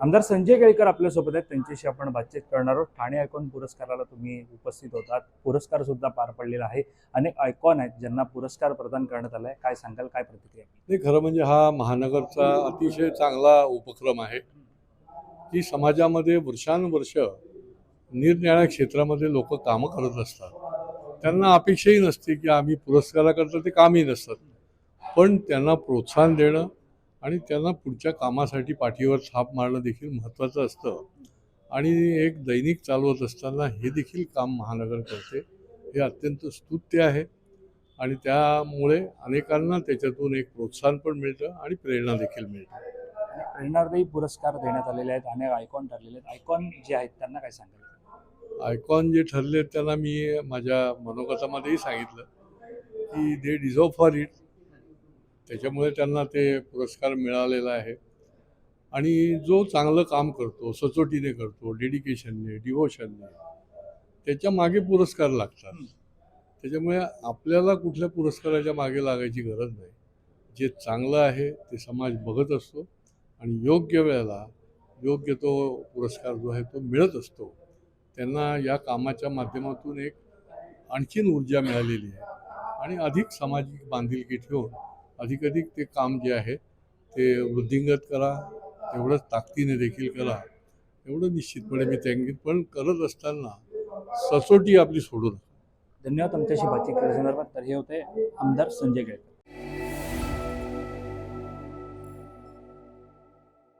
आमदार संजय केळकर आपल्यासोबत आहेत. त्यांच्याशी आपण बातचीत करणार आहोत. ठाणे आयकॉन पुरस्काराला तुम्ही उपस्थित होतात. पुरस्कार सुद्धा पार पडलेला आहे. अनेक आयकॉन आहेत ज्यांना पुरस्कार प्रदान करण्यात आला आहे काय सांगाल? काय प्रतिक्रिया? नाही खरं म्हणजे हा महानगरचा अतिशय चांगला उपक्रम आहे की समाजामध्ये वर्षानुवर्ष निरनिराळ्या क्षेत्रामध्ये लोक कामं करत असतात त्यांना अपेक्षाही नसते की आम्ही पुरस्काराकरता ते कामही नसतात. पण त्यांना प्रोत्साहन देणं आणि त्यांना पुढच्या कामासाठी पाठीवर थाप मारणं देखील महत्त्वाचं असतं. आणि एक दैनिक चालवत असताना हे देखील काम महानगर करते. हे अत्यंत स्तुत्य आहे. आणि त्यामुळे अनेकांना त्याच्यातून एक प्रोत्साहन पण मिळतं आणि प्रेरणा देखील मिळते. प्रेरणादायी पुरस्कार देण्यात आलेले आहेत. अनेक आयकॉन ठरलेले आहेत. आयकॉन जे आहेत त्यांना काय सांगाल? आयकॉन जे ठरले त्यांना मी माझ्या मनोगतामध्येही सांगितलं की दे डिझर्व फॉर इट त्याच्यामुळे त्यांना ते पुरस्कार मिळालेला आहे. आणि जो चांगलं काम करतो सचोटीने करतो डेडिकेशनने डिवोशनने त्याच्यामागे पुरस्कार लागतात. त्याच्यामुळे आपल्याला कुठल्या पुरस्काराच्या मागे लागायची गरज नाही. जे चांगलं आहे ते समाज बघत असतो आणि योग्य वेळेला योग्य तो पुरस्कार जो आहे तो मिळत असतो. त्यांना या कामाच्या माध्यमातून एक आणखीन ऊर्जा मिळालेली आहे. आणि अधिक सामाजिक बांधिलकी ठेवून अधिकाधिक ते काम जे आहे ते वृद्धिंगत करा तेवढंच ताकदीने देखील करा. एवढं निश्चितपणे मी त्यांनी पण करत असताना सचोटी आपली सोडू नका. धन्यवाद आमच्याशी बातचीत केल्या संदर्भात तर हे होते आमदार संजय गायकवाड.